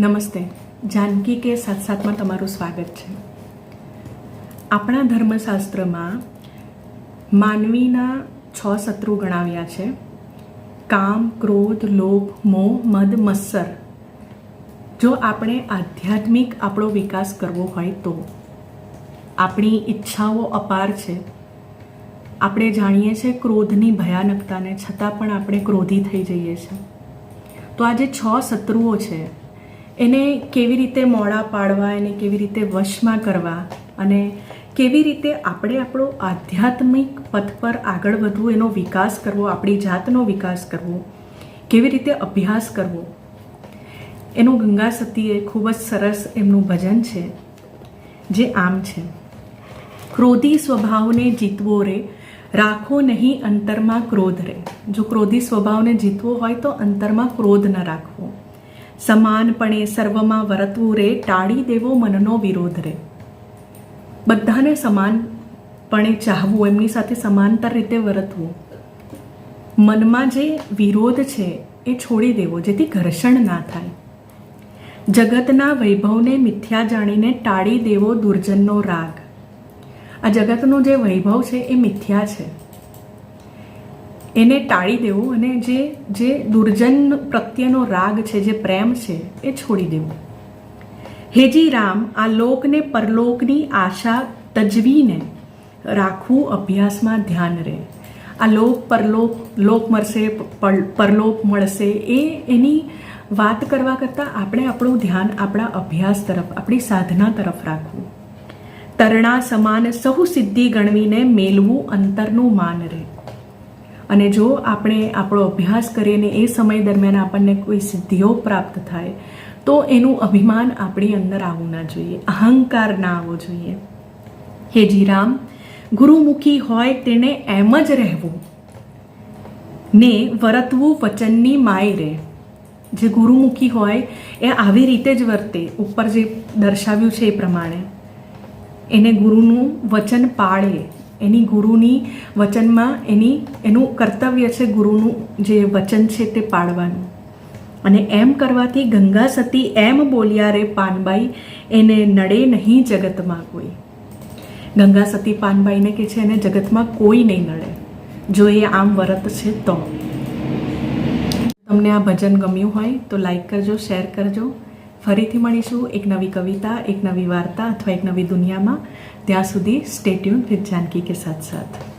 નમસ્તે. જાનકી કે સાત સાતમાં તમારું સ્વાગત છે. આપણા ધર્મશાસ્ત્રમાં માનવીના છ શત્રુ ગણાવ્યા છે. કામ, ક્રોધ, લોભ, મોહ, મદ, મત્સર. જો આપણે આધ્યાત્મિક આપણો વિકાસ કરવો હોય તો આપણી ઈચ્છાઓ અપાર છે. આપણે જાણીએ છીએ ક્રોધની ભયાનકતાને છતાં પણ આપણે ક્રોધી થઈ જઈએ છીએ તો આ જે છ શત્રુઓ છે. એને કેવી રીતે મોડા પાડવા, એને કેવી રીતે વશમાં કરવા અને કેવી રીતે આપણે આપણો આધ્યાત્મિક પથ પર આગળ વધવું, એનો વિકાસ કરવો, આપણી જાતનો વિકાસ કરવો, કેવી રીતે અભ્યાસ કરવો. એનું ગંગા સતીએ ખૂબ જ સરસ એમનું ભજન છે, જે આમ છે. ક્રોધી સ્વભાવને જીતવો રે, રાખો નહીં અંતરમાં ક્રોધ રે. જો ક્રોધી સ્વભાવને જીતવો હોય તો અંતરમાં ક્રોધ ન રાખવો. સમાનપણે સર્વમાં વરતવું રે, ટાળી દેવો મનનો વિરોધ રે. બધાને સમાનપણે ચાહવું, એમની સાથે સમાંતર રીતે વર્તવું. મનમાં જે વિરોધ છે, એ છોડી દેવો, જેથી ઘર્ષણ ના થાય. જગતના વૈભવને મિથ્યા જાણીને ટાળી દેવો દુર્જનનો રાગ. આ જગતનો જે વૈભવ છે, એ મિથ્યા છે. એને ટાળી દેવું અને જે જે દુર્જન પ્રત્યેનો રાગ છે, જે પ્રેમ છે, એ છોડી દેવું. હેજી રામ, આ લોકને પરલોકની આશા તજવીને રાખવું અભ્યાસમાં ધ્યાન રહે. આ લોક પરલોક, લોક મળશે પર- પરલોક મળશે, એ એની વાત કરવા કરતાં આપણે આપણું ધ્યાન આપણા અભ્યાસ તરફ, આપણી સાધના તરફ રાખવું. તરણા સમાન સહુ સિદ્ધિ ગણવીને મેલવું અંતરનું માન રહે. અને જો આપણે આપણો અભ્યાસ કરીએ ને એ સમય દરમિયાન આપણને કોઈ સિદ્ધિઓ પ્રાપ્ત થાય, તો એનું અભિમાન આપણી અંદર આવવું ના જોઈએ, અહંકાર ના આવવો જોઈએ. હે જીરામ, ગુરુમુખી હોય તેને એમ જ રહેવું. ને વર્તવું વચનની માય રહે જે ગુરુમુખી હોય એ આવી રીતે જ વર્તે, ઉપર જે દર્શાવ્યું છે એ પ્રમાણે. એને ગુરુનું વચન પાળે એની ગુરુની વચનમાં એની, એનું કર્તવ્ય છે ગુરુનું જે વચન છે તે પાળવાનું. અને એમ કરવાથી ગંગા સતી એમ બોલ્યા રે પાનબાઈ, એને નડે નહીં જગતમાં કોઈ. ગંગા સતી પાનબાઈને કે છે, એને જગતમાં કોઈ નહીં નડે. જો એ આમ વરત છે તો. તમને આ ભજન ગમ્યું હોય તો લાઈક કરજો, શેર કરજો. ફરીથી મળીશું એક નવી કવિતા, એક નવી વાર્તા અથવા એક નવી દુનિયામાં. ત્યાં સુધી સ્ટેટ્યુન વિથ જાનકી કે સાથ સાથ